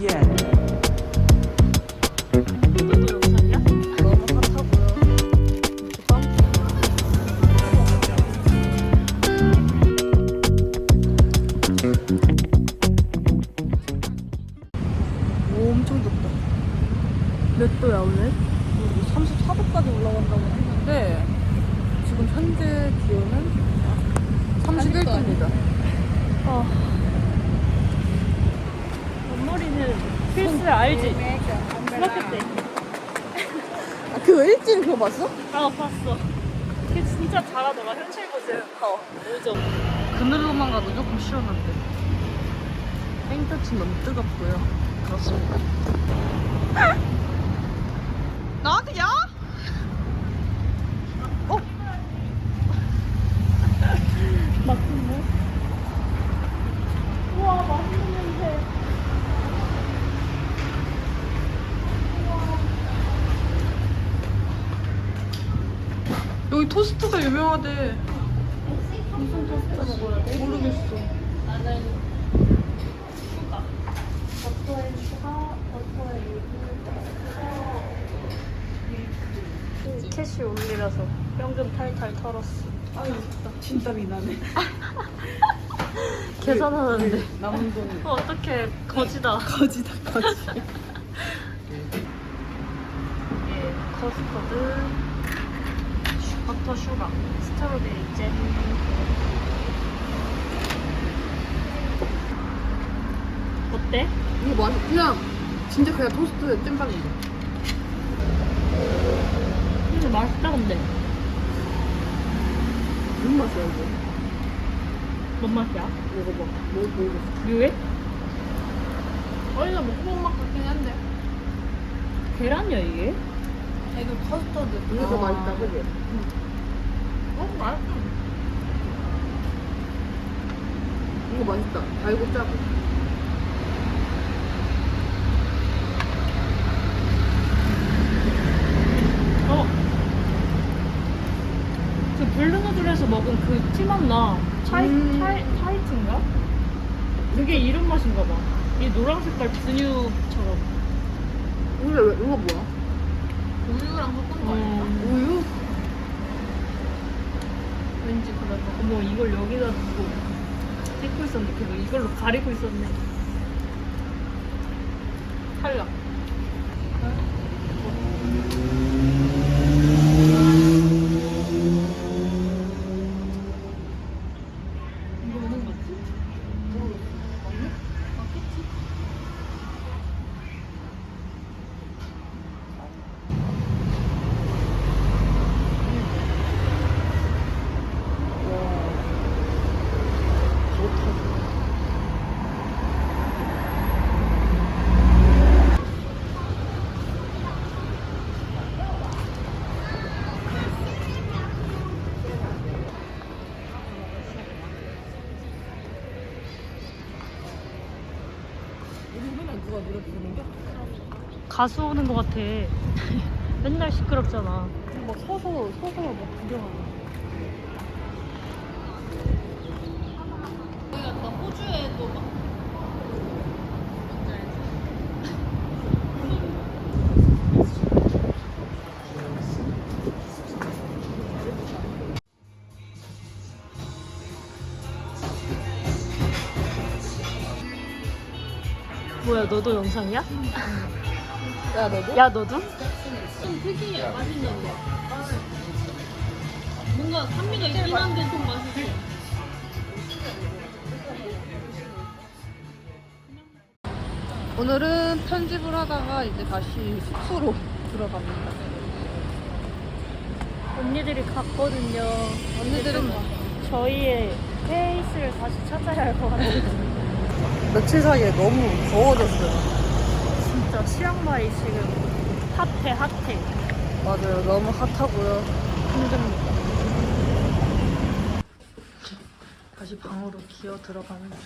yeah. 아, 그 일진 그거 봤어? 아 봤어. 걔 진짜 잘하더라 현실 보세요. 어. 5점. 그늘로만 가도 조금 시원한데. 땡볕은 너무 뜨겁고요. 그렇습니다. 나한테 야? 어? 맛있네. 우와 맛있는 냄새. 여기 토스트가 유명하대. 무슨 토스트 먹어야 돼? 모르겠어. 나는 슈가. 버터에 슈가, 버터에 유부. 캐시 올리라서 뿅좀 탈탈 털었어. 아유, 진짜 미나네. 계산하는데. 남은 돈. 어, 어떡해. 거지다. 거지다, 거지. 슈- 버터 슈가, 스트로베리 잼. 어때? 이거 맛 그냥 진짜 그냥 토스트 찐빵인데. 근데 맛있다 근데. 무슨 맛이야, 이거? 뭔 맛이야? 먹어봐. 뭐, 모르겠어. 류에? 어디서 먹어본 맛 같긴 한데. 계란이야 이게? 이거 커스터드. 이거 더 아. 맛있다, 그지? 어, 맛있다. 이거 맛있다. 달고 짜고. 어. 그 블루누들에서 먹은 그 티맛 나. 차이, 음. 차이, 차이트인가? 그게 이런 맛인가 봐. 이 노란 색깔 분유처럼. 근데 왜, 이거 뭐야? 우유랑 섞은 음. 우유? 왠지 거. 어머 이걸 여기다 두고 찍고 있었네. 그거 이걸로 가리고 있었네. 탈락. 누가 노래 부르는 게? 가수 오는 거 같아. 맨날 시끄럽잖아. 막 서서, 서서 막 구경하고. 뭐야 너도 영상이야? 야, 너도? 야 너도? 좀 특이해 맛있는데 뭔가 산미가 있긴 한데 좀 맛있어 오늘은 편집을 하다가 이제 다시 숙소로 들어갑니다. 언니들이 갔거든요 언니들은 좀 저희의 페이스를 다시 찾아야 할 것 같아요 며칠 사이에 너무 더워졌어요. 진짜 치앙마이 지금 핫해 핫해 맞아요. 너무 핫하고요. 힘듭니다. 다시 방으로 기어 들어가는 중.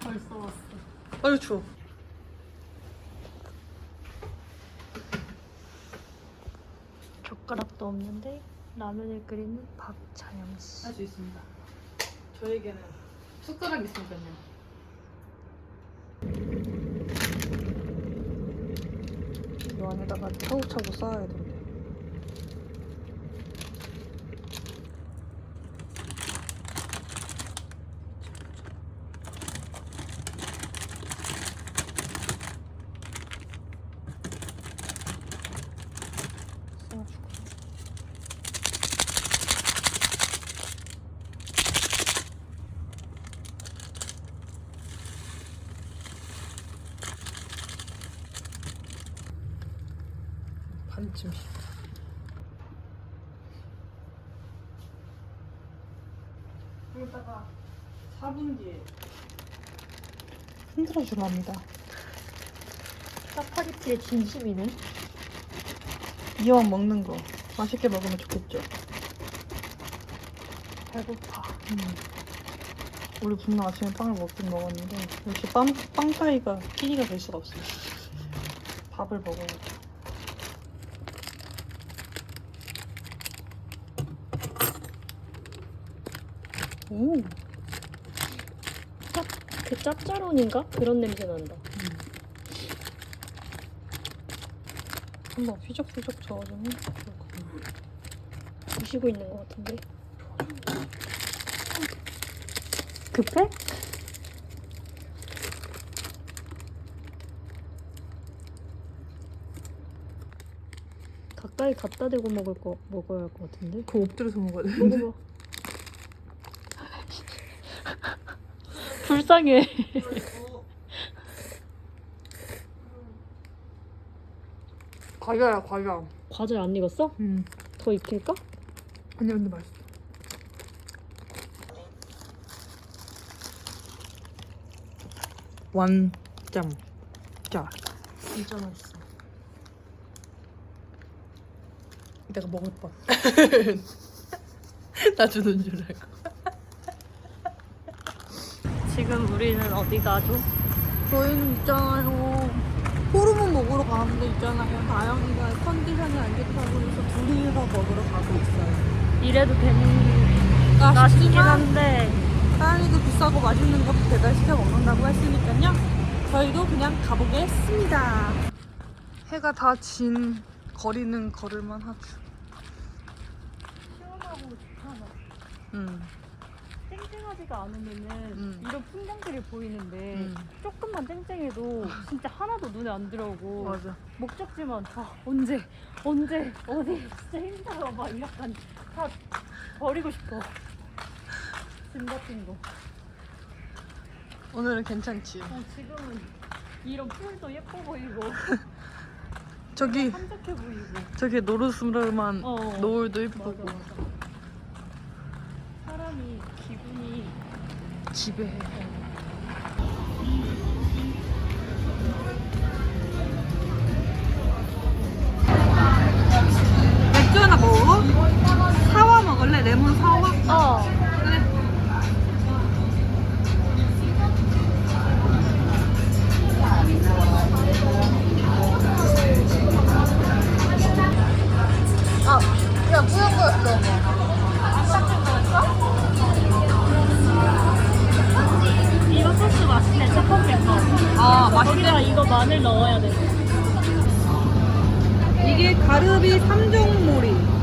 벌써 왔어 아유 추워. 젓가락도 없는데 라면을 끓이는 박찬영 씨. 할 수 있습니다. 저에게는 숟가락이 있으니까요. 이 안에다가 차고차고 쌓아야 돼. 쌓아주고. 반쯤씩. 그러다가 4분 뒤에 흔들어주려 합니다. 짜파게티의 진심이네. 이왕 먹는 거 맛있게 먹으면 좋겠죠. 배고파. 음. 우리 분명 아침에 빵을 먹긴 먹었는데 역시 빵, 빵 사이가 끼니가 될 수가 없어요. 밥을 먹어야 돼. 오, 짭, 그 짭짜론인가? 그런 냄새 난다. 한번 휘적휘적 저어주면 좋을 것 같아요. 부시고 있는 것 같은데. 급해? 가까이 갖다 대고 먹을 거 먹어야 할 것 같은데. 그거 엎드려서 먹어야 돼. 먹어봐. 불쌍해. 과자야, 과자. 과자 안 익었어? 음. 더 익힐까? 아니, 근데 맛있어. 완짱. 짜. 진짜 맛있어. 내가 먹을 뻔. 나 주는 줄 알고. 지금 우리는 어디 가죠? 저희는 있잖아요. 호르몬 먹으러 가는데 있잖아요. 다영이가 컨디션이 안 좋다고 해서 둘이서 먹으러 가고 있어요. 이래도 되는 맛이긴 아쉽지만 한데 다영이도 비싸고 맛있는 거 배달시켜 먹는다고 했으니까요. 저희도 그냥 가보겠습니다. 해가 다 진 거리는 걸을만 하죠. 시원하고 좋잖아. 음. 쨍쨍하지가 않으면은 음. 이런 풍경들이 보이는데 음. 조금만 쨍쨍해도 진짜 하나도 눈에 안 들어오고 맞아. 목적지만 아 언제 언제 어디 진짜 힘들어 막 약간 다 버리고 싶어 짐 같은 거 오늘은 괜찮지. 어, 지금은 이런 풀도 예뻐 보이고 저기 한적해 보이고 저기 노르스름한 어. 노을도 맞아 예쁘고 맞아 사람이 기분이 지배해. 맥주 하나 먹어? 사와 먹을래? 레몬 사와? 어 그래. 아, 야, 뿌연 거였어. 아, 거기다 이거 마늘 넣어야 돼 이게 가르비 3종몰이. 그리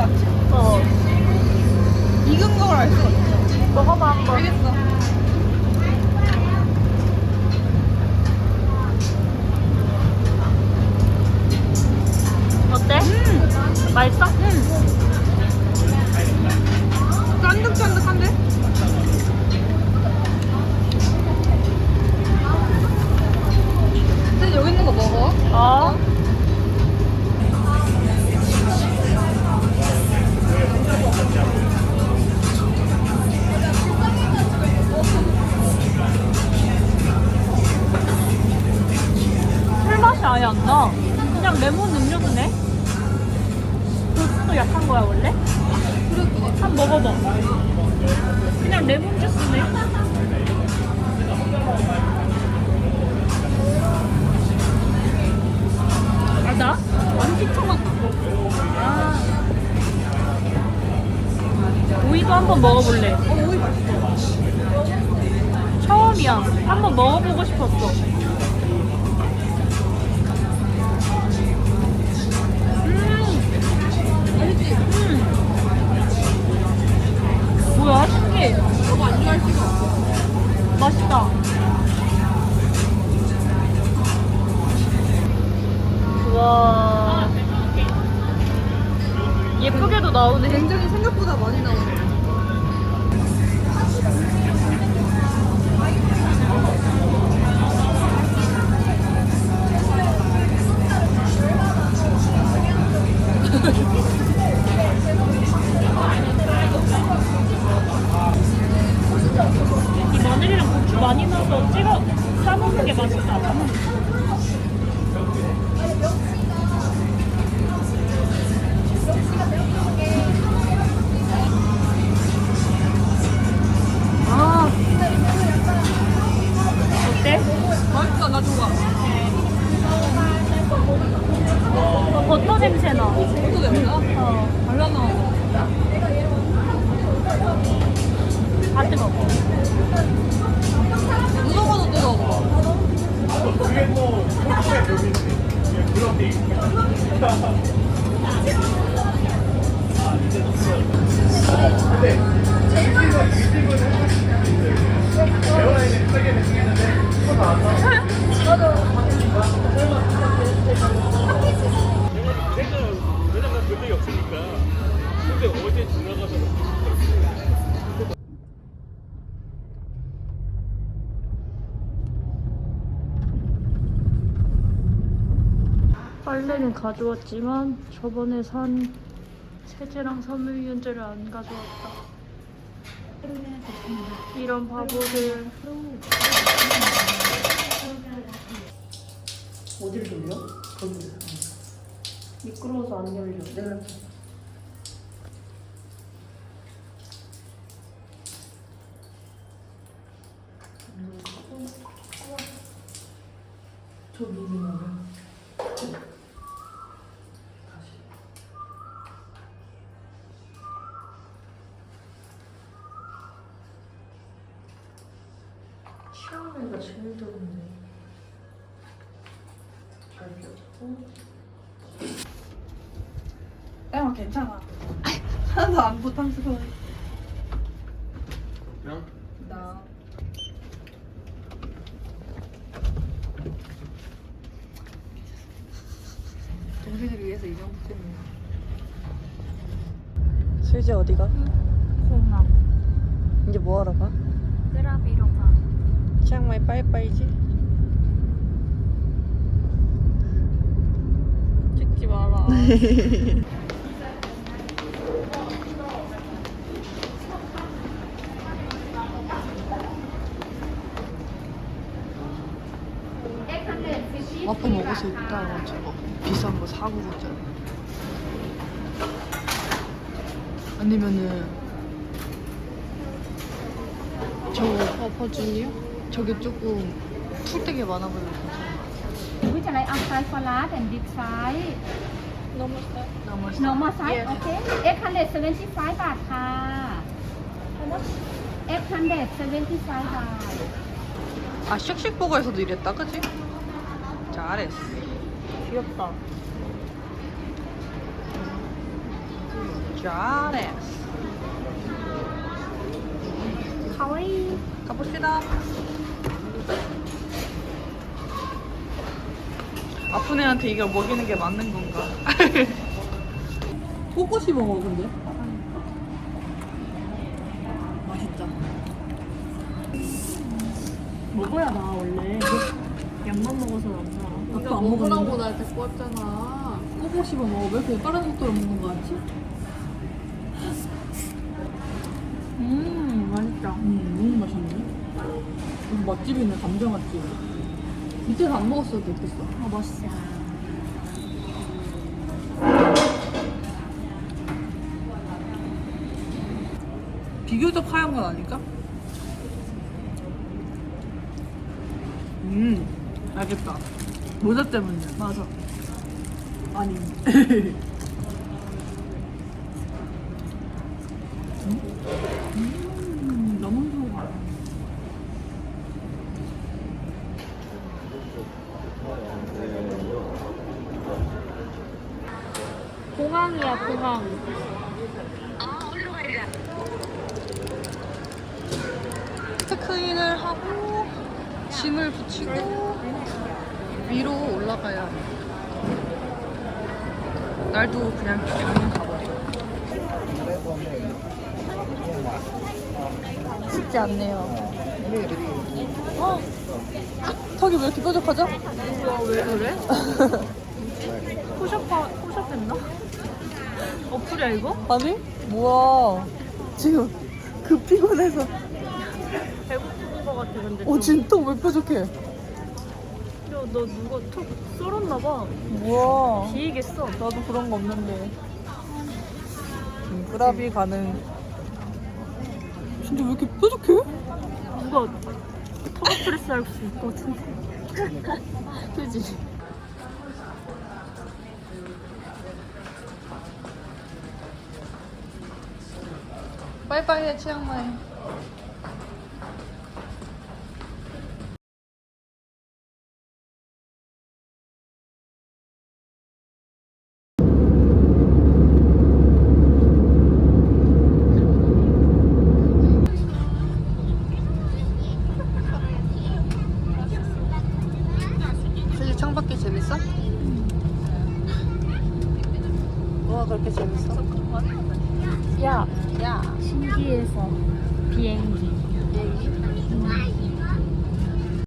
같지? 어. 익은 걸 알 수가 있어. 먹어봐 한 번. 알겠어. 어때? 음. 맛있어? 처음이야. 한번 먹어보고 싶었어. 어떻게 됩니까? 어, 발라 나와서. 다 뜨거워. 봐도 뜨거워. 왜냐면 본 적이 없으니까. 근데 어제 지나가서 빨래는 가져왔지만 저번에 산 세제랑 섬유유연제를 안 가져왔다. 이런 바보들. 어디를 돌려? 거기. 미끄러워서 안 열려. 내가 저 누르면 다시 시원해가 제일 더운데. 알겠고 야, 괜찮아. 하나도 안 부담스러워. 그냥 나. 동생을 위해서 이 정도 때문에. 수지 어디가? 공항. 이제 뭐 하러 가? 끄라비로 가. 치앙마이 빠이빠이지? 찍지 마라. 아빠 먹을 수 있다고 저거 비싼 거 사고 가잖아. 아니면은 저거 퍼퍼주니어? 저게 조금 풀떼기 많아 보여서 괜찮아. Which I like outside for large and big size. 너무 Normal size, okay. 875 บาทค่ะ 875 บาท 아 쉑쉑버거에서도 이랬다 그지? 잘했어 귀엽다. 잘했어 가봅시다. 아픈 애한테 이걸 먹이는 게 맞는 건가? 꼬꼬시 먹어 근데. 맛있다. 먹어야 나 원래. 양만 먹어서 안 나. 아까 안 먹으라고 날 데리고 왔잖아. 꼬꼬시만 먹어. 왜 이렇게 빠른 속도로 먹는 거 같지? 음, 맛있다. 음, 너무 맛있네. 여기 맛집이네, 감자 맛집. 밑에서 안 먹었어도 됐겠어. 아, 맛있어. 비교적 하얀 건 아닐까? 음, 알겠다. 모자 때문이야. 맞아. 아니. 음, 너무 좋아. 공항이야, 공항. 체크인을 하고 짐을 붙이고 위로 올라가야 해. 날도 그냥 당연 가버려. 쉽지 않네요. 어? 턱이 왜 이렇게 뾰족하죠? 왜 그래? 포샵, 포샵했나? 어플이야, 이거? 아니? 뭐야. 지금 그 피곤해서. 배고픈 거 같아, 근데. 어, 좀. 진짜 왜 뾰족해? 야, 너 누가 턱 썰었나 봐. 뭐야. 기이겠어. 나도 그런 거 없는데. 그라비 가능. 진짜 왜 이렇게 뾰족해? 누가 할수 있을 것 같은데. 그지? 빠이빠이해 치앙마이.